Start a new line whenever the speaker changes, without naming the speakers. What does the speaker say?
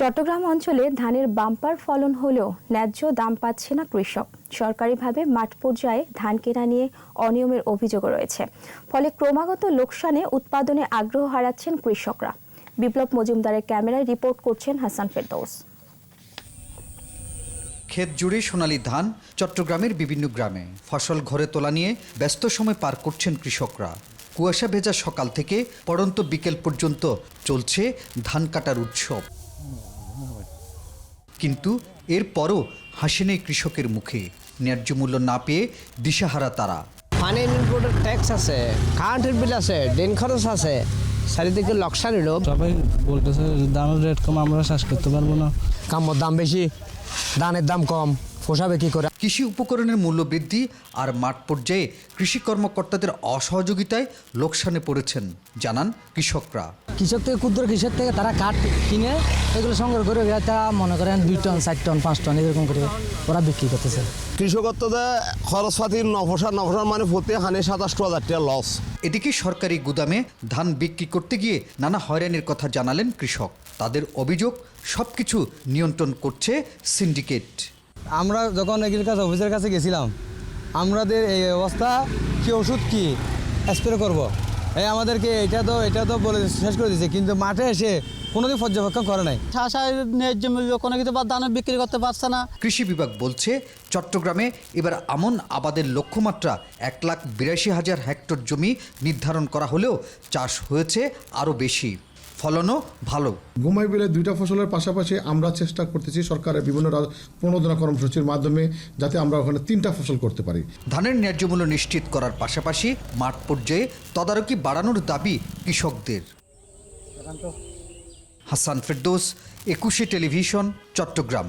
চট্টগ্রাম অঞ্চলে ধানের বাম্পার ফলন হলেও ন্যায্য দাম পাচ্ছে না কৃষক। সরকারিভাবে মাঠ পর্যায়ে ধান কেনা নিয়ে অনিয়মের অভিযোগও রয়েছে। ফলে ক্রমাগত লোকসানে উৎপাদনে আগ্রহ হারাচ্ছেন কৃষকরা। বিপ্লব মজুমদারের ক্যামেরায় রিপোর্ট করছেন হাসান ফেরদৌস।
ক্ষেত জুড়ে সোনালী ধান চট্টগ্রামের বিভিন্ন গ্রামে। ফসল ঘরে তোলা নিয়ে ব্যস্ত সময় পার করছেন কৃষকরা। কুয়াশা ভেজা সকাল থেকে পড়ন্ত বিকেল পর্যন্ত চলছে ধান কাটার উৎসব। কিন্তু এরপরও হাসি নেই কৃষকের মুখে। ন্যায্য মূল্য না পেয়ে দিশাহারা তারা।
পানি ইনপুটের ট্যাক্স আছে কারেন্টের বিল আছে ডেন খরচ আছে চারিদিকে লোকসান হলো
সবাই বলতেছে দামের রেট কম আমরা শ্বাস করতে পারব না।
কাম্যর দাম বেশি দানের দাম কম। পোষাবে কি করে?
কৃষি উপকরণের মূল্য বৃদ্ধি আর মাঠ পর্যায়ে কৃষি কর্মকর্তাদের অসহযোগিতায় লোকসানে পড়েছেন জানান কৃষকরা।
কৃষক থেকে ক্ষুদ্র কৃষক থেকে তারা কাঠ কিনে এগুলো সংগ্রহ করে তারা মনে করেন দুই টন চার টন পাঁচ টন এরকম করে ওরা বিক্রি করতেছে।
কৃষকত্বতে খরচপাতির নফসার নফসার মানে প্রতি হানি সাতাশটো হাজার টাকা লস
এদিকে সরকারি গুদামে ধান বিক্রি করতে গিয়ে নানা হয়রানির কথা জানালেন কৃষক। তাদের অভিযোগ সবকিছু নিয়ন্ত্রণ করছে সিন্ডিকেট।
আমরা যখন এগ্রিকালচার অফিসের কাছে গেছিলাম আমাদের এই অবস্থা কি ওষুধ কি? স্প্রে করব। এই আমাদেরকে এটা তো এটা তো বলে শেষ করে দিয়েছে কিন্তু মাঠে এসে কোনোদিন পর্যবেক্ষণ করে নাই।
আশায় ন্যায্য মূল্য কোনো কিছু বা দানে বিক্রি করতে পারছে না।
কৃষি বিভাগ বলছে চট্টগ্রামে এবার আমন আবাদের লক্ষ্যমাত্রা এক লাখ বিরাশি হাজার হেক্টর জমি নির্ধারণ করা হলেও চাষ হয়েছে আরও বেশি। ফলনও ভালো।
ঘুমাই বিলে দুইটা ফসলের পাশাপাশি আমরা চেষ্টা করতেছি সরকারের বিভিন্ন প্রণোদনা কর্মসূচির মাধ্যমে যাতে আমরা ওখানে তিনটা ফসল করতে পারি।
ধানের ন্যায্য মূল্য নিশ্চিত করার পাশাপাশি মাঠ পর্যায়ে তদারকি বাড়ানোর দাবি কৃষকদের। হাসান ফেরদোস একুশে টেলিভিশন চট্টগ্রাম।